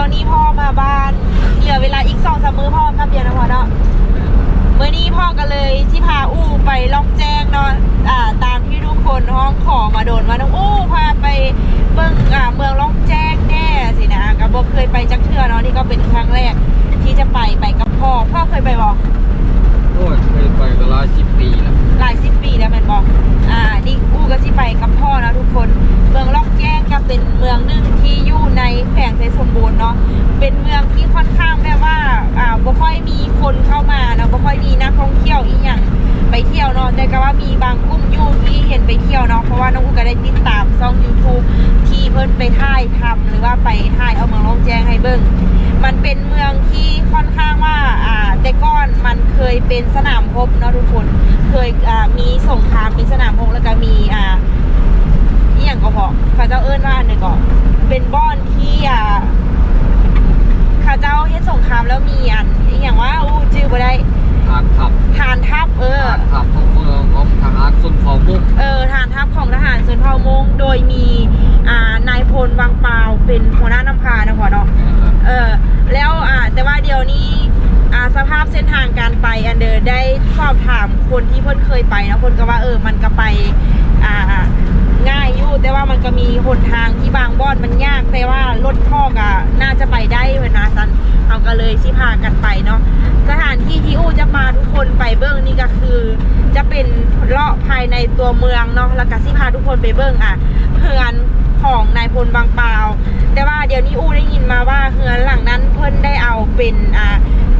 อนนี้พ่อมาบ้าน เหลือเวลาอีกสองสามมือพ่อกลับเดียวนะพ่อเนาะเมื้อนี้พ่อก็เลยที่พาอู้ไปล่องแจ้งเนาะอ่าตามที่ทุกคนห้องขอมาโดนว่าน้องอู้พาไปเบิ่งอ่าเมืองล่องแจ้งแน่สินะก็บ่เคยไปจักเทือเนาะนี่ก็เป็นครั้งแรกที่จะไปไปกับพ่อพ่อเคยไปบ่โอ้ยเคยไปก็หลายสิบปีแล้ว เบิ่งมันเป็นเมืองที่ค่อนข้างว่าอ่าแต่ก่อนมันเคยเป็นสนามรบเนาะทุกคน เคยอ่ามีสงครามเป็นสนามรบแล้วก็มีอ่าอีหยังก็พอเขาเจ้าเอิ้นว่าอันหนึ่งก็เป็นบ้อนที่อ่าเขาเจ้าเฮ็ดสงครามแล้วมีอันอีหยังว่าอู้จื้อบ่ได้ทางขับ ฐานทัพเออ ทางขับของเมืองของ ทหารสุนเผ่ามุกเออฐานทัพของทหารส่วนเผ่ามงโดยมีอ่านายพลวังเปาวเป็นหัวหน้านำพานะพอเนาะแม่นแล้วเออแล้วอ่าแต่ว่าเดี๋ยวนี้อ่าสภาพเส้นทางการไปอันเดอร์ได้สอบถามคนที่เพิ่นเคยไปนะคนก็ว่าเออมันก็ไปอ่าง่ายอยู่แต่ว่ามันก็มีหนทางที่บางบ่อนมันยากแต่ว่ารถพ่อก็น่าจะไปได้เวลาซันเราก็เลยสิพากันไปเนาะสถาน ที่ที่อูจะพาทุกคนไปเบิ้งนี่ก็คือ จะเป็นเลาะภายในตัวเมืองเนาะแล้วก็สิพาทุกคนไปเบิ้งอะเพื่อนของนายพลบางปาวแต่ว่าเดี๋ยวนี้อูได้ยินมาว่าเฮือนหลังนั้นเพิ่นได้เอาเป็นอ่า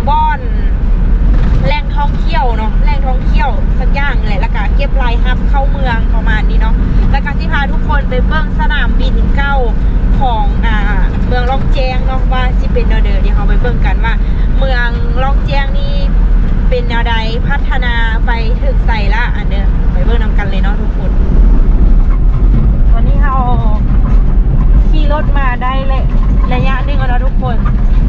บ้อนแหล่งท่องเที่ยวเนาะแหล่งท่องเที่ยวสักอย่างแหละแล้วก็เก็บรายฮับเข้าเมืองประมาณนี้เนาะแล้วก็ที่พาทุกคนไปเบิ่งสนามบินเก้า ของอ่าเมืองล่องแจ้งเนาะว่าสิเป็นแนวเดอเดี๋ยวเราไปเบิ่งกันว่า เมืองล่องแจ้งนี่เป็นแนวใดพัฒนาไปถึงใส่ละอันเด้อไปเบิ่งนำกันเลยเนาะทุกคนตอนนี้เราขี่รถมาได้เลยระยะหนึ่งแล้วนะทุกคน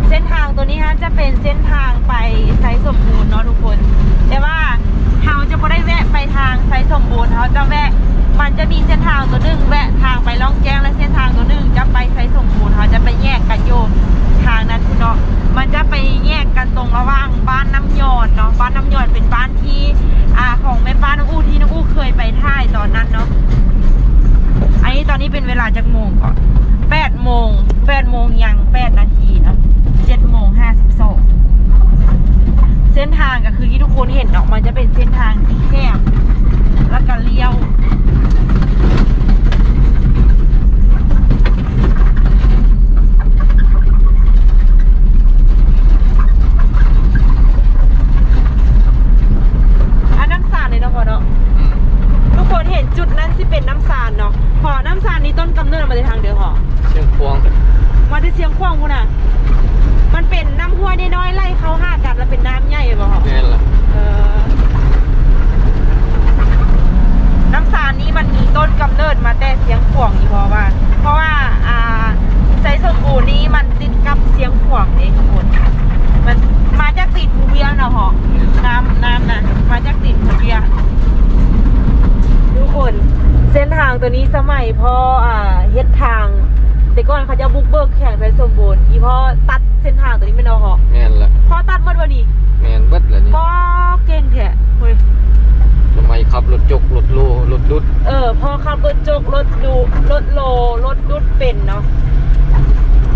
เส้นทางตัวนี้ฮะจะเป็นเส้นทางไปไซสมบูรณ์เนาะทุกคน แต่ว่าเราจะไม่ได้แวะไปทางไซสมบูรณ์เขาจะแวะ มันจะมีเส้นทางตัวหนึ่งแวะทางไปล่องแจ้งและเส้นทางตัวหนึ่งจะไปไซสมบูรณ์เขาจะไปแยกกันโยทางนั้นคุณเนาะมันจะไปแยกกันตรงระหว่างบ้านน้ำยอนเนาะบ้านน้ำยอนเป็นบ้านที่อ่าของแม่ป้าน้องอู้ที่น้องอู้เคยไปท่ายตอนนั้นเนาะอันนี้ตอนนี้เป็นเวลาจากโมงก่อนแปดโมงแปดโมงยังแปดนาทีเนาะเจ็ดโมงห้าสิบสองเส้นทางก็คือที่ทุกคนเห็นเนาะมันจะเป็นเส้นทางที่แคบแล้วก็เลี้ยว อันน้ำสาดเลยเนาะพอเนาะอืมทุกคนเห็นจุดนั้นที่เป็นน้ำสารเนาะพอน้ำสารนี้ต้นกำเนิดมาในทางเดียวหอเชียงควงมาที่เชียงขวางพุ่นน่ะ มันเป็นน้ำห้วยน้อยๆไล่เข้าหากันแล้วเป็นน้ำใหญ่บ่หรอ แม่นละ เออ น้ำสารนี้มันมีต้นกำเนิดมาแต่เสียงขวางอีพอว่า เพราะว่า อ่าไซสมบูรณ์นี้มันติดกับเสียงขวางเองทุกคน มันมาจากติดภูเวียงเนาะหอ น้ำน้ำนะมาจากติดภูเวียง ทุกคนเส้นทางตัวนี้ส มัยพ่ออ่าเฮ็ดทาง แต่ก่อนเขาจะบุกเบิกแข่งไซสมบูรณ์อีพ่อตัดเส้นทางตัวนี้ไม่เอาเหรอแม่นละพ่อตัดหมดวันนี้แม่นเบิดละนี่พ่อเก่งแท้เฮ้ยทำไมขับรถจกรถโลรถดุดเออพ่อขับรถจกรถดูรถโลรถดุดเป็นเนาะ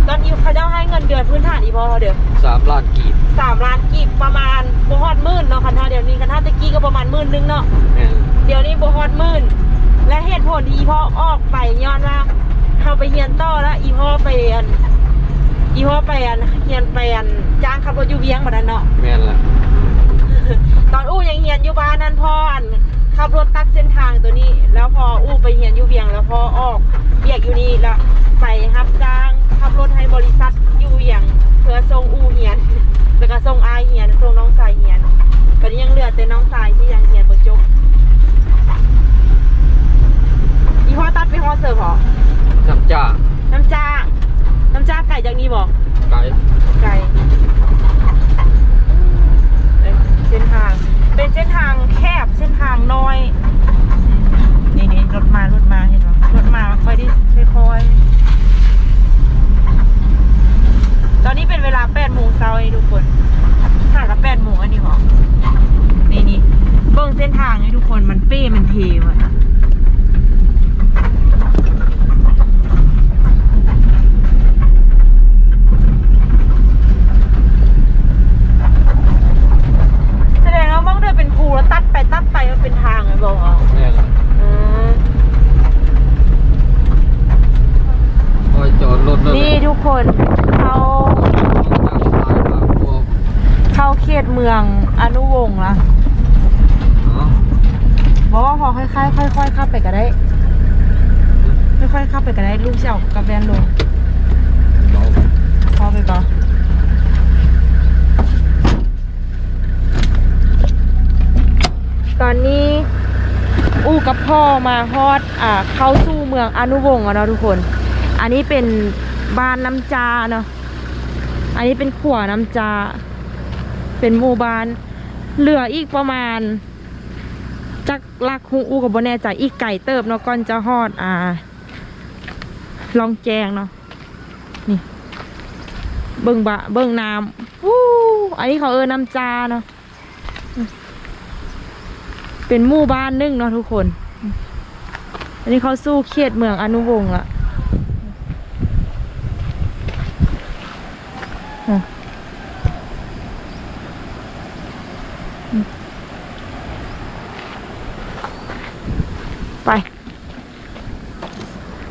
ตอนนี้เขาจะให้เงินเดือนพื้นฐานอีพ่อเขาเดี๋ยวสามล้านกีบสามล้านกีบประมาณบ่ฮอดหมื่นเนาะคันท่าเดี๋ยวนี้คันท่าตะกี้ก็ประมาณหมื่นนึงเนาะแม่นเดี๋ยวนี้บ่ฮอดหมื่น และเหตุผลที่อีพ่อออกไปย้อนว่าเขาไปเฮียนต่อแล้วอีพ่อไปอันอีพ่อไปอันเฮียนไปอันจ้างขับรถอยู่เวียงบัดนั้นเนาะแม่นละตอนอู้ยังเฮียนอยู่บ้านนั่นพ่ออันขับรถตัดเส้นทางตัวนี้ แล้วพออู้ไปเฮียนอยู่เวียง แล้วพอออกเบียกอยู่นี่แล้วไปรับจ้างขับรถให้บริษัทอยู่เวียงเพื่อส่งอู้เฮียนแล้วก็ส่งอายเฮียนส่งน้องสายเฮียนตอนนี้ยังเหลือแต่น้องสายที่ยังเฮียนบ่จบ ฮอตัดไปฮอเสิร์ฟเหรอน้ำจ้าน้ำจ้า น้ำจ้าไก่จากนี้บอกไก่ไก่เส้นทาง เป็นเส้นทางแคบเส้นทางน้อย นี่นี่รถมารถมาเห็นไหมรถมาค่อยดิค่อยตอนนี้เป็นเวลาแปดโมงเช้าเลยทุกคนห่างกับแปดโมงอันนี้หรอนี่นี่เบื้องเส้นทางนี่ทุกคนมันเป้มันเทว่ะ กคนเขาเข้าเขตเมืองอนุวงศ์ละบอกว่าพอค่อยๆค่อยๆขับไปก็ได้ค่อยๆขับไปก็ได้ลูกเสี่ยวกับแวนลงพอไปปะตอนนี้อู้กับพ่อมาฮอดอ่าเข้าสู่เมืองอนุวงศ์แล้วเนาะทุกคน อันนี้เป็น บานน้ำจาเนาะอันนี้เป็นขัวน้ำจา เป็นหมู่บ้าน เหลืออีกประมาณจักลักฮูอูกับบแน่ใจอีกไก่เติบเนาะก่อนจะฮอดอ่า ลองแจงเนาะนี่ เบิ่งบะ เบิ่งน้ำวู้อันนี้เขาเออน้ำจาเนาะเป็นหมู่บ้านหนึ่งเนาะทุกคน อันนี้เขาสู้เขตเมืองอนุวงศ์ละ ไป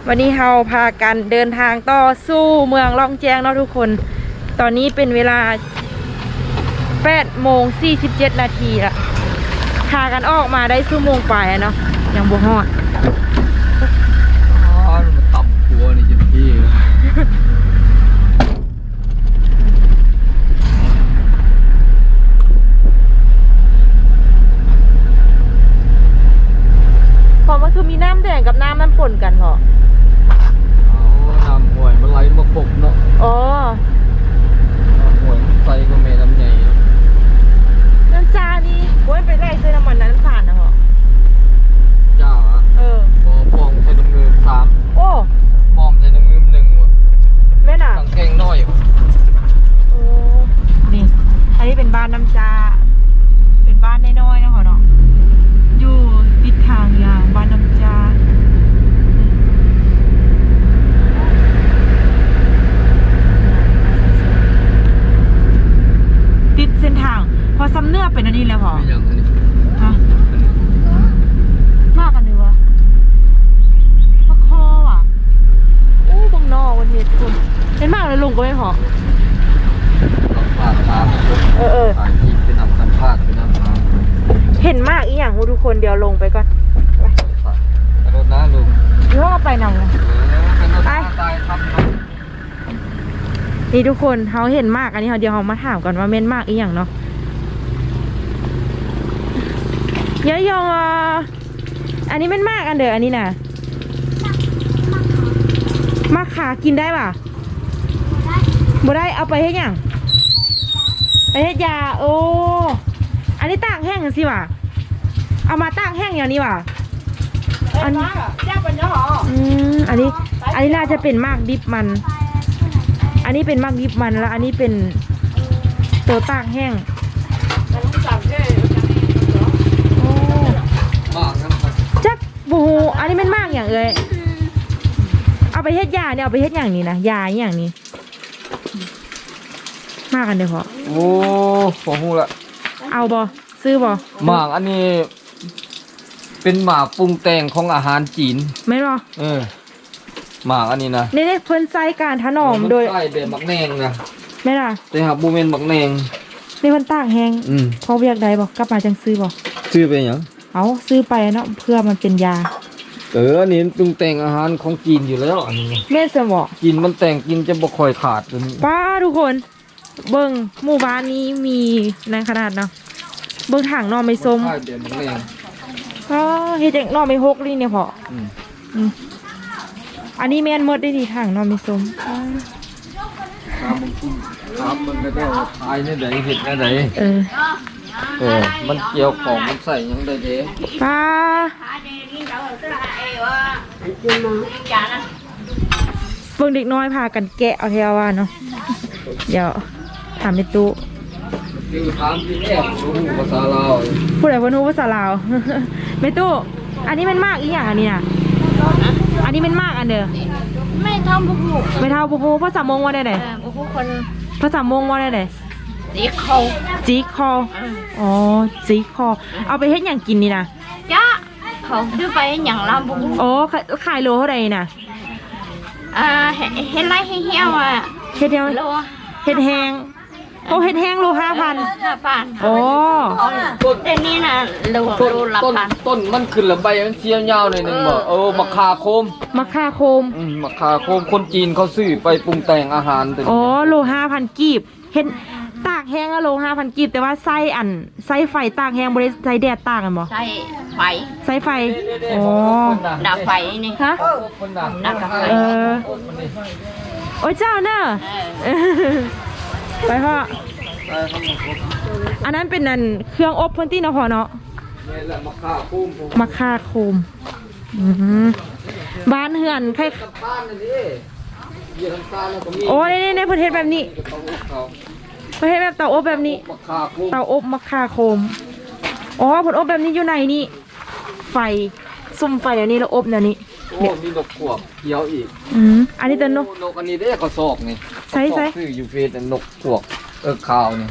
วันนี้เราพากันเดินทางต่อสู้เมืองล่องแจ้งเนาะทุกคน ตอนนี้เป็นเวลา8โมง47นาทีละพากันออกมาได้ชั่วโมงไปอะเนาะยังบ่ฮอด อ๋อมันตับหัวนี่จะพี่ พอมันคือมีน้ำแดงกับน้ำมันปนกันพอ เอาน้ำห่วยมันไหลมาปกเนาะ อ๋อ น้ำห่วยมันใส่ก็เมน้ำใหญ่เนาะ น้ำจานี่โอ้ยไปไล่ซื้อน้ำมันน้ำสารนะพอ จ้าอะ เออ พอปองใส่น้ำเงินสาม โอ้ ปอมใส่น้ำเงินหนึ่งว่ะ แม่น่ะ สังแกงน้อยว่ะ โอ้ นี่ อันนี้เป็นบ้านน้ำจา เป็นบ้านน้อยๆเนาะขอเนาะ อยู่ติดทางยางบ้านน้ำจาติดเส้นทาง พ อซ้ำเนื้อเป็นอันนี้แล้วพอเป็นอย่างอันนี้ฮะมากกันเลยวะมะคอว่ะโอ้บังนอวันเฮ็ดคุณเป็นมากเลยลุงก็ไม่พอสัมภาษณ์ตามเออเออถ่ายคลิปไปนำสัมภาษณ์ไปนำตามเห็นมากอีกอย่างหูทุกคนเดี๋ยวลงไปก่อนกระโดดน้ำลุงเดี๋ยวเราไปนำเลยเออกระโดดน้ำตายครับนี่ทุกคนเขาเห็นมากอันนี้เขาเดี๋ยวเขามาถามก่อนว่าเม่นมากอีกอย่างเนาะ เยอะยองอะอันนี้เม่นมากอันเดออันนี้น่ะมากขากินได้ป่ะบ่ได้เอาไปเฮ็ดหยังไปเฮ็ดยาโอ้ อันนี้ตากแห้งสิว่ะ เอามาตากแห้งอย่างนี้ว่ะ อันนี้อืมอันนี้ อันนี้น่าจะเป็นมากดิบมัน อันนี้เป็นมากดิบมันแล้ว อันนี้เป็นตัวตากแห้งโอ้ มากนะครับ จักบูฮู อันนี้เป็นมากอย่างเอ้ยเอาไปเฮ็ดยาเนี่ยเอาไปเฮ็ดอย่างนี้นะยาอหย่างนี้ มากกันเดี๋ยวพอโอ้พอหูละเอาบอซื้อบอหมากอันนี้ เป็นหมากปรุงแต่งของอาหารจีนไม่บอเออหมากอันนี้นะนี่นี่เพิ่นใส่การถนอมโดยใช่แบบหมักแนงนะไม่ล่ะแต่หากบูเมนหมักแนงนี่เพิ่นตากแห้งอืมพอเวียกใดบอกกลับมาจังซื้อบอกชื่อเป็นหยังเอาซื้อไปเนาะเพื่อมันเป็นยา เอออันนี้ปรุงแต่งอาหารของจีนอยู่แล้วอันนี้แม่นเสมบอกกินมันแต่งกินจะบ่ค่อยขาดตัวนี้ป้าทุกคน เบิ่งหมู่บ้านนี้มีในขนาดเนาะเบิ่งถังหนอไม่ส้มใช่แบบหมักแนงอ๋อเฮ็ดจังหนอไม่หกลี่เนี่ยพออืมอืมอันนี้แม่นหมดได้ดีถังหนอไม่ส้มอ่าถามมันกินถามมันก็ได้ว่าตายในใดเห็ดในใดเออ เออมันเกี่ยวของมันใส่หยังได้เด้ป้า เบิ่งเด็กน้อยพากันแกะเอาแถวว่าเนาะเดี๋ยวถามไปตู้แคือถามที่แรกรู้ภาษาลาวผู้ใดเพิ่นรู้ภาษาลาวไม่ตู้อันนี้มันมากอีหยังอันนี้น่ะอันนี้มันมากอันเด้อไม่ทำบุกบุกไม่เท่าบ่ฮู้ภาษามงว่าได้ไดเออบุกบุกคนภาษามงว่าได้ไดสีเขาจีคออ๋อจีคอเอาไปเฮ็ดหยังกินนี่นะจ้า เขาซื้อไปอย่างลำบุกบุกโอ้ขายขายโลเท่าใดน่ะอ่าเห็นเห็นไรให้เหี้ยวอะเฮ็ดแฮงโลเฮ็ดแฮงโอ้เฮ็ดแฮงโล5,000ห้าพันโอ้ต้นแต่นี่นะโลต้นโลละต้นพันต้นมันขึ้นและใบมันเสียยาวหน่อยหนึงบ่เออมะคาโคมมะค่าโคมอืมมะคาโคมคนจีนเขาซื้อไปปรุงแต่งอาหารตัวนี้ อ๋อโลห้าพันกีบเห็น ตากแห้งอะโลห้าพันกีบแต่ว่าไส้อันไส้ไฟตากแห้งบริไส้แดดตากกันบ่ใช่ไฟไส้ไฟอ๋อดับไฟนี่ฮะคนน่ะดับไฟเออโอ้ยเจ้าเนอะเออไปพ่อได้ครับผมอันนั้นเป็นนั่นเครื่องอบเพื้นที่เนาะพ่อเนาะนี่แหละมะคาโคมผมมะค่าโคมอืมบ้านเฮือนใครน้ำตาลนี่ดิเยี่ยน้ำตาลแล้วก็มีโอ้ในในในประเทศแบบนี้ กระเป๋าเขาประเทศแบบเตาอบแบบนี้มะคาโคมเตาอบมะค่าโคม อ๋อผลอบแบบนี้อยู่ในนี่ ไฟซุ่มไฟเดี๋ยวนี้แล้วอบเดี๋ยวนี้ โอ้มีนกขวบเขียวอีกอืมอันนี้ตัวนกนกอันนี้ได้เขาซอกนี่ใส่ใส่เขาซอกซื้ออยู่เฟซน่ะนกขวบเออขาวนี่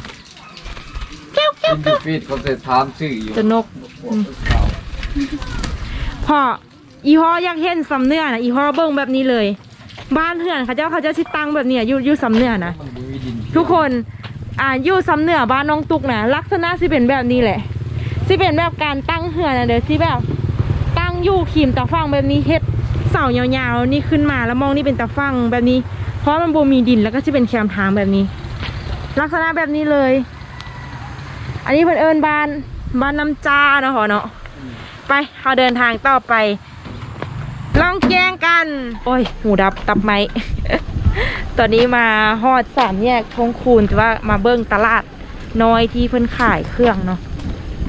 กินอยู่เฟซเขาจะถามซื้ออยู่ตัวนกขวบเออขาวพ่ออีฮออยากเห็นสำเนื้อนะอีฮอเบิ่งแบบนี้เลย บ้านเพื่อนเขาเจ้าเขาเจ้าชิตังแบบเนี้ยอยู่อยู่สำเนื้อนะมันบ่มีดินทุกคน อ่าอยู่สำเหนือบ้านน้องตุกนะลักษณะสิเป็นแบบนี้แหละสิเป็นแบบการตั้งเหือนะเด้อสิแบบ ตั้งอยู่ขีมตะฟังแบบนี้เฮ็ดเสายาวๆนี่ขึ้นมาแล้วมองนี่เป็นตะฟังแบบนี้ เพราะมันบ่มีดินแล้วก็จะเป็นแคมทางแบบนี้ ลักษณะแบบนี้เลย อันนี้เพิ่นเอิญบ้านบ้านน้ำจ้าเนาะหอเนาะไปเราเดินทางต่อไป ลองแกงกัน โอ้ย หูดับตับไหม ตอนนี้มาฮอดสามแยกทงคูนแต่ว่ามาเบิ้งตลาดน้อยที่เพิ่นขายเครื่องเนาะ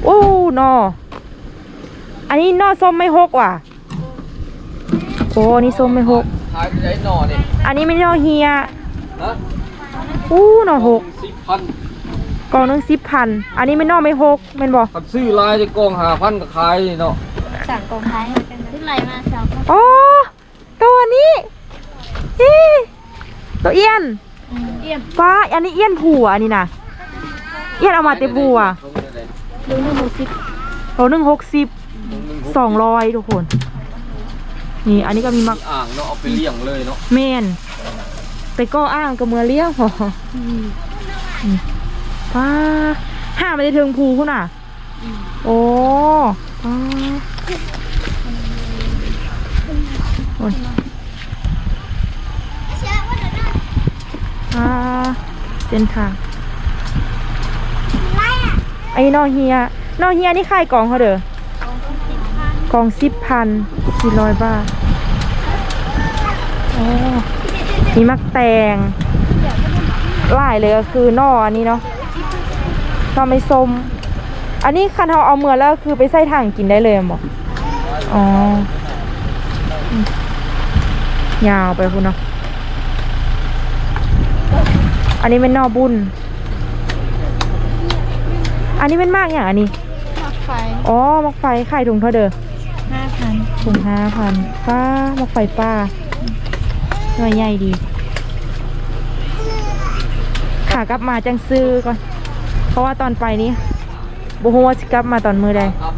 โอ้นออันนี้นอส้มไม่หกว่ะโอ้นี่ส้มไม่หกขายไปได้หน่อนี่อันนี้ไม่นอเฮียนะอู้นอหกสิบพันกล่องหนึงสิบพันอันนี้ไม่นอไม่หกแม่นบอกคันซื้อลายจะกองหาพันก็ขายเนาะสั่งกองไทยซื้ออะไรมาสาวอ๋อตัวนี้อี ตัวเอี้ยนเอี่ยมฟ้าอันนี้เอี้ยนผัวอันนี้นะเอี้ยนเอามาเตบัวดูหนึ่งหกสิบโลหนึ่งหกสิบสองร้อยทุกคน นี่อันนี้ก็มีมักอ่างเนาะเอาไปเลี้ยงเลยเนาะเมนไปก็อ้างกับเมือเลี้ยงพอมป้าห้าไม่ได้เทิงภูคุณน่ะโอ้ป้าโอ้ยป้า เส้นทางไอ้นอเฮียนอเฮียนี่ขายกล่องเขาเด้อกล่องสิบพันสี่ร้อยบาทโอ้มีมักแตงหลายเลยก็คือนออันนี้เนาะนอไม่ส้มอันนี้คันเขาเอาเมือแล้วคือไปใส่ถังกินได้เลยหมออ๋ออืมยาวไปคุณเนาะ อันนี้เป็นนอบุญอันนี้เป็นมากอย่างอันนี้ไฟอ๋อมักไฟไข่ถุงเท่าเดิมห้าพันถุงห้าพันป้ามักไฟป้าหน่วยใหญ่ดีขากลับมาจังซื้อก่อน เพราะว่าตอนไปนี้บุหัวาสิกลับมาตอนมือใดครับ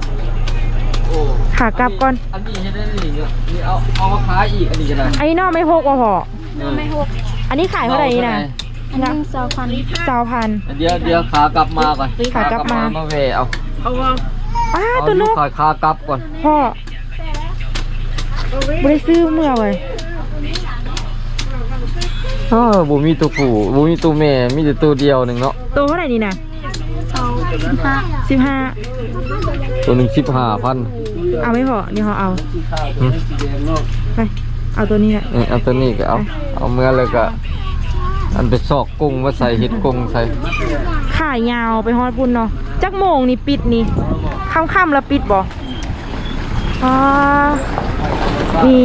โอ้ขากลับก่อน อันนี้ให้ได้นี่เนี่ยนี่เอาเอามาขายอีกอันนี้กันนะอันนี้นอกไม่พกว่ะพอไม่หกอันนี้ขายเท่าไหร่นี่นะ อันนี้สองพันสาวพัน เดี๋ยวเดี๋ยวขากลับมาก่อนขากลับมา มาแหวเอาเอาว่าป้าเอาตัวนลูกกขายขากลับก่อนพ่อไม่ได้ซื้อเมื่อไว้เออบ่มีตัวผู้บ่มีตัวแม่มีแต่ตัวเดียวหนึ่งเนาะตัวเท่าไหร่นี่นะสองห้าสิบห้าตัวหนึ่งสิบห้าพันเอาไม่พอนี่เขาเอาไปเอาตัวนี้แหละนี่เอาตัวนี้ก็เอาเอาเมื่อเลยก็ อันไปซอกกุ้งมาใส่เห็ดกุ้งใส่ขายยาวไปฮอดปุ่นเนาะจักโมงนี่ปิดนี่ค่ำๆแล้วปิดบ่อ่ามี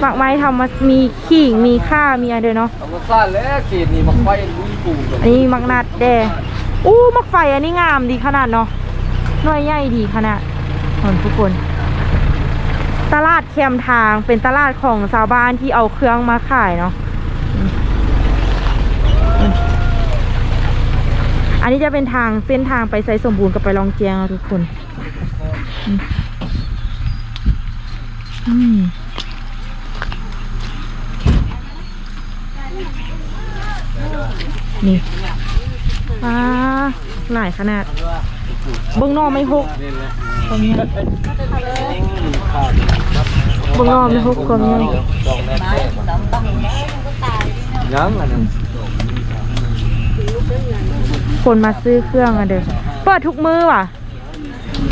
หมากไม้ทำมามีขิงมีข้ามีอะไรด้วยเนาะเอามาซ่าแล้วเขตนี่มาไฟลุยปูอันนี้มักนัดแดอู้มักไฟอันนี้งามดีขนาดเนาะหน่วยใหญ่ดีขนาดทุกคน ตลาดแคมทางเป็นตลาดของชาวบ้านที่เอาเครื่องมาขายเนาะอืมอืมอั นนี้จะเป็นทางเส้นทางไปไซสมบูรณ์กับไปลองเจียงทุกคนนี่ว้าหลายขนาดเบื้องนอกไม่หกตรงนี้เบื้องนอกไม่หกตรงนี้ยังอันนั้น คนมาซื้อเครื่องอะเด้อเปิดทุกมือว่ะ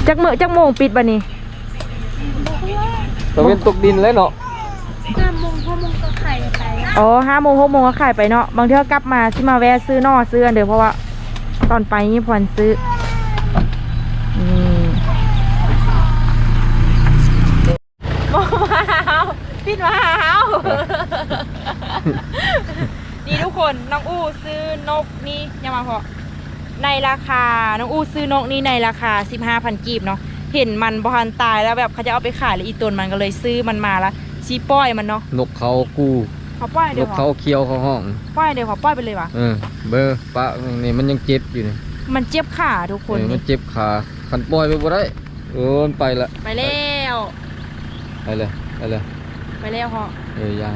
จักมือจักโมงปิดบันนี้ตะเวนตกดินแล้วเนาะอ๋อห้าโมงหกโมงก็ขายไปเนาะบางเทื่อกลับมาที่มาแวะซื้อนอซื้ออันเด้อเพราะว่า ตอนไปนี่ผ่อนซื้อนี่มาหาวปิดมาหาวนี่ทุกคนน้องอู้ซื้อนกนี่ยังมาพอ ในราคา น้องอู้ซื้อนกนี่ในราคา 15,000กีบเนาะ เห็นมันบอหันตายแล้วแบบเขาจะเอาไปขายแล้วอีตนมันก็เลยซื้อมันมาแล้วชีป้อยมันเนาะ นกเขากูเขาป้อยนเดี๋ยวกขอเขาเคี้ยวเขาห้อง ป้อยเดี๋ยวขอป้อยไปเลยวะเออ เบอร์ปะนี่มันยังเจ็บอยู่นี่มันเจ็บขาทุกคเอนอมันนี่เจ็บขาคันปล่อยไปบ่ได้เออมันไปละไปแล้วไปเลยไปเลยไปแล้วเหรอเออยาง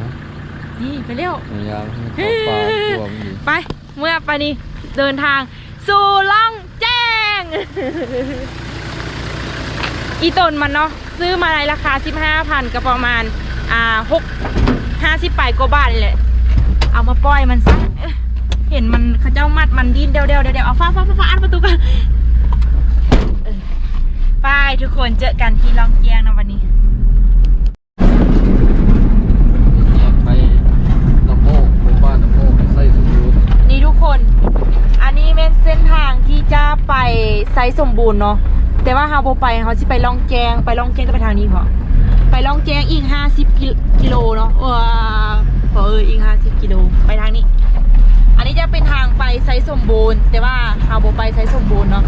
นี่ไปแล้ว เออยางเข้าป่าตัวมันอยู่ไปเมื่อไปนี่เดินทาง สู่ล่องแจ้ง อีตนมันเนาะซื้อมาในราคา 15,000ก็ประมาณ อ่า6 50ไปกว่าบาทนี่แหละเอามาปล่อยมันซะเห็นมันเขาเจ้ามัดมันดิ้นเดียวเดียวเดียวเอาฟ้าฟ้าฟ้าฟ้าอันประตูกันไปทุกคนเจอกันที่ล่องแจ้งนะวันนี้ เนี่ยไปน้ำโมกหมู่บ้านน้ำโมกใส่สุด นี่ทุกคน อั นนี้เป็นเส้นทางที่จะไปไซส์สมบูรณ์เนาะแต่ว่าเฮาบ่ไปเขาสิไปล่องแจงไปล่องแจงจะไปทางนี้พอไปล่องแจงอีก50กิโลกิโลเนาะเออเอออีก50กิโลไปทางนี้ อันนี้จะเป็นทางไปไซส์สมบูรณ์ แต่ว่าเฮาบ่ไปไซส์สมบูรณ์เนาะ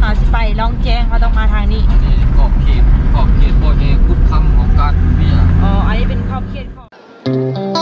เฮาสิไปล่องแจงเขาต้องมาทางนี้นี่ขอบเขตขอบเขตโบเอกุดคำของการเบียร์อ๋ออันนี้เป็นขอบเขตของ